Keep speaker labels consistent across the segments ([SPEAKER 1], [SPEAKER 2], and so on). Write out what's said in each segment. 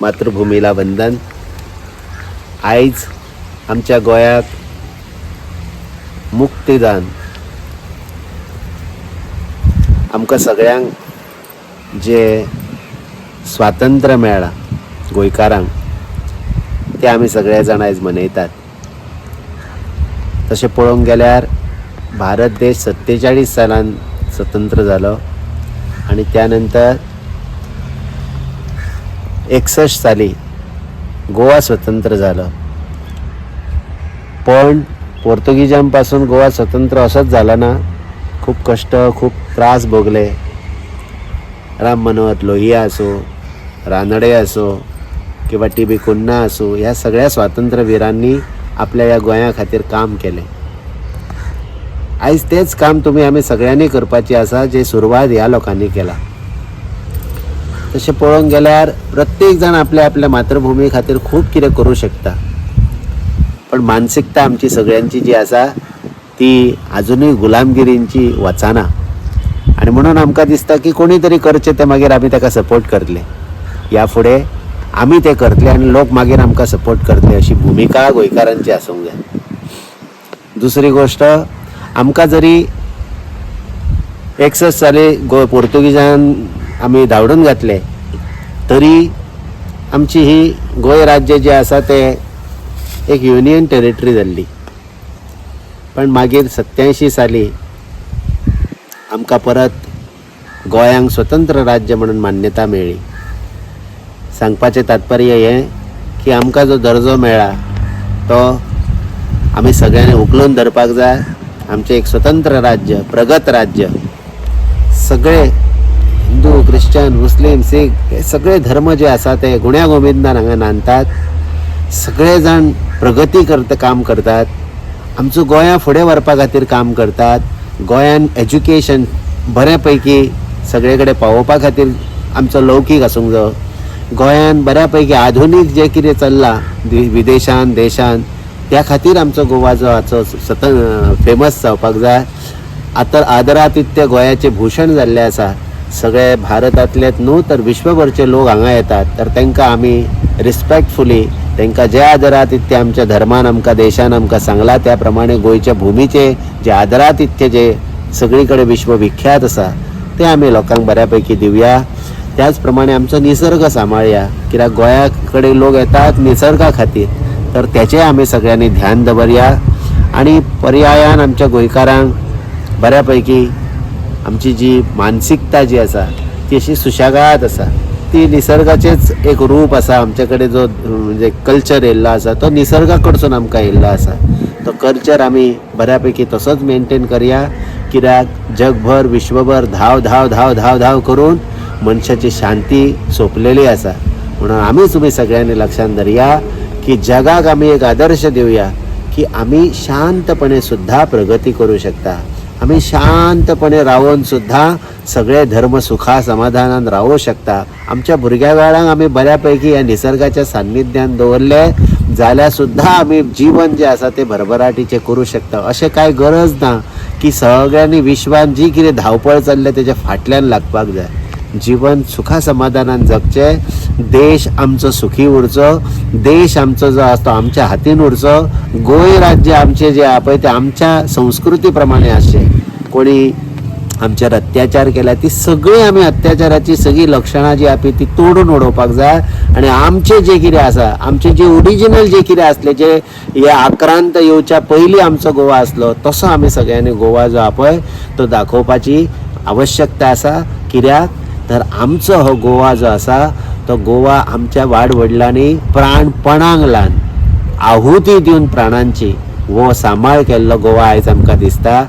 [SPEAKER 1] मातृभूमीला वंदन. आयज आमच्या गोंयांत मुक्तीदान. आमकां सगळ्यांक जे स्वातंत्र्य मेळ्ळां गोंयकारांक ते आमी सगळे जाण आयज मनयतात. तशें पळोवंक गेल्यार भारत देश सत्तेचाळीस सालान स्वतंत्र जालो. आणि त्यानंतर एकसष्ट साली गोवा स्वतंत्र झालं. पण पोर्तुगीजांपासून गोवा स्वतंत्र असंच झालं ना खूप कष्ट खूप त्रास भोगले. राम मनोहर लोहिया असो रानडे असो किंवा टी बी कुन्ना असो ह्या सगळ्या स्वातंत्र्यवीरांनी आपल्या या गोंया खातीर काम केलें. आयज तेच काम तुम्ही आमी सगळ्यांनी करपाची आसा जे सुरवात ह्या लोकांनी केला. तशें पळोवंक गेल्यार प्रत्येक जाण आपल्या आपल्या मातृभुमी खातीर खूब कितें करूं शकता. पण मानसिकता आमची सगळ्यांची जी आसा ती अजुनूय गुलामगिरींची वचाना. आनी म्हणून आमकां दिसता की कोणी तरी करचें तें मागीर आमी ताका सपोर्ट करतले. ह्या फुडें आमी तें करतले आनी लोक मागीर आमकां सपोर्ट करतले अशी भुमिका गोंयकारांची आसूंक जाय. दुसरी गोश्ट आमकां जरी एकसठ साली गो पोर्तुगीजान आमी धावडून घातले. तरी आमची ही गोंय राज्य जें आसा तें एक युनियन टेरिटरी जाल्ली पण मागीर सत्यायंशी साली आमकां परत गोंयांक स्वतंत्र राज्य म्हणून मान्यता मेळ्ळी सांगपाचें तात्पर्य हें की आमकां जो दर्जो मेळ्ळा तो आमी सगळ्यांनी उखलून धरपाक जाय. आमचें एक स्वतंत्र राज्य प्रगत राज्य. सगळे हिंदू क्रिश्चन मुस्लीम सीख हे सगळे धर्म जे आसा ते गुण्या गोविंदान हांगा नांदतात. सगळे जाण प्रगती करत काम करतात. आमचो गोंया फुडें व्हरपा खातीर काम करतात. गोंयान एज्युकेशन बऱ्या पैकी सगळे कडेन पावोवपा खातीर आमचो लौकीक आसूंक जो गोंयान बऱ्या पैकी आधुनीक जें कितें चल्लां विदेशान देशान त्या खातीर आमचो गोवा जो हाचो सतत फेमस जावपाक जाय. आतां आदरातिथ्य गोंयाचें भूषण जाल्लें आसा. सगळे भारतांतलेच न्हू तर विश्वभरचे लोक हांगा येतात. तर तांकां आमी रिस्पेक्टफुली तांकां जे आदरातिथ्य आमच्या धर्मान आमकां देशान आमकां सांगला त्या प्रमाणे गोंयच्या भुमीचे जे आदरातिथ्य जे सगळी कडेन विश्वविख्यात आसा ते आमी लोकांक बऱ्या पैकी दिवया. त्याच प्रमाणे आमचो निसर्ग सांबाळया कित्याक गोंया कडेन लोक येतात निसर्गा खातीर तर तेचें आमी सगळ्यांनी ध्यान दवरया. आनी पर्यायान आमच्या गोंयकारांक बऱ्या पैकी आमची जी मानसिकता जी आसा ती अशी सुशेगाद आसा ती निसर्गाचेच एक रूप आसा आमचे कडेन जो म्हणजे कल्चर येयल्लो आसा तो निसर्गा कडसून आमकां येयल्लो आसा तो कल्चर आमी बऱ्या पैकी तसोच मेनटेन करया. कित्याक? जगभर विश्वभर धाव धाव धाव धाव धाव करून मनशाची शांती सोंपलेली आसा म्हणून आमी तुमी सगळ्यांनी लक्षात धरया की जगाक आमी एक आदर्श दिवया की आमी शांतपणे सुद्धा प्रगती करू शकता. आमी शांतपणे रावून सुद्धा सगळे धर्म सुखा समाधानान राहू शकता. आमच्या भुरग्या वेळाक आमी बऱ्या पैकी ह्या निसर्गाच्या सान्निध्यान दवरले जाल्यार सुद्धा आमी जीवन जे आसा ते भरभराटीचे करू शकता. अशें कांय गरज ना की सगळ्यांनी विश्वान जी कितें धांवपळ चल्ल्या तेच्या फाटल्यान लागपाक जाय. जीवन सुखा समाधानान जगचे. देश आमचो सुखी उरचो. देश आमचो जो आसा तो आमच्या हातीन उरचो. गोंय राज्य आमचे जे आहा पळय ते आमच्या संस्कृती प्रमाणे आसचें. कोणी आमचेर अत्याचार केला ती सगळी आमी अत्याचाराची सगळी लक्षणां जी आहा ती तोडून उडोवपाक जाय. आनी आमचे जे कितें आसा आमचे जे ओरिजिनल जे कितें आसलें जे हे आक्रांत येवच्या पयलीं आमचो गोवा आसलो तसो आमी सगळ्यांनी गोवा जो आहा पळय तो दाखोवपाची आवश्यकता आसा. कित्याक? तर आमचो हो गोवा जो आसा तो गोवा आमच्या वाडवडिलांनी प्राणपणांक लावन आहुती दिवन प्राणांची वो सांबाळ केल्लो गोवा आयज आमकां दिसता.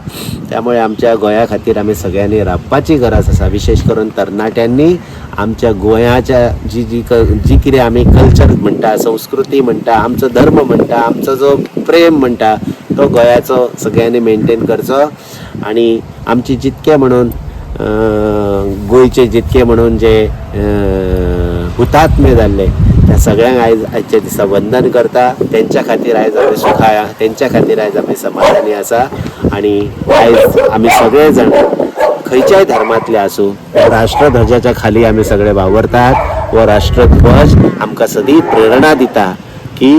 [SPEAKER 1] त्यामुळे आमच्या गोंया खातीर आमी सगळ्यांनी राबपाची गरज आसा. विशेश करून तरणाट्यांनी आमच्या गोंयाच्या जी जी जी कितें आमी कल्चर म्हणटा संस्कृती म्हणटा आमचो धर्म म्हणटा आमचो जो प्रेम म्हणटा तो गोंयाचो सगळ्यांनी मेनटेन करचो. आनी आमची जितके म्हणून गोंयचे जितके म्हणून जे हुतात्मे जाल्ले त्या सगळ्यांक आयज आजच्या दिसा वंदन करता तेंच्या खातीर आयज आमी सुखाया तेंच्या खातीर आयज आमी समाधानी आसा. आनी आयज आमी सगळे जाण खंयच्याय धर्मांतले आसूं राष्ट्रध्वजाच्या खाली आमी सगळे वावरतात व हो राष्ट्रध्वज आमकां सदी प्रेरणा दिता की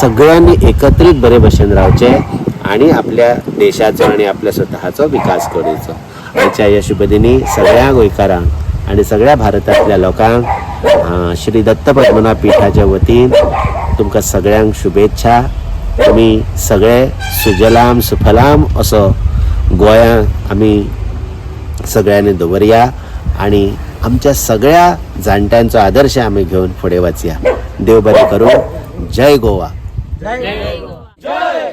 [SPEAKER 1] सगळ्यांनी एकत्रीत बरे भशेन रावचे आणि आपल्या देशाचो आणि आपल्या स्वतःचो विकास करूचो. आमच्या ह्या शुभदिनी सगळ्या गोंयकारांक आणि सगळ्या भारतांतल्या लोकांक श्री दत्त पद्मनाभ पिठाच्या वतीन तुमकां सगळ्यांक शुभेच्छा. तुमी सगळे सुजलाम सुफलाम असो गोंयांत आमी सगळ्यांनी दवरया आणि आमच्या सगळ्या जाणट्यांचो आदर्श आमी घेवन फुडें वचया. देव बरें करूं. जय गोवा.
[SPEAKER 2] जय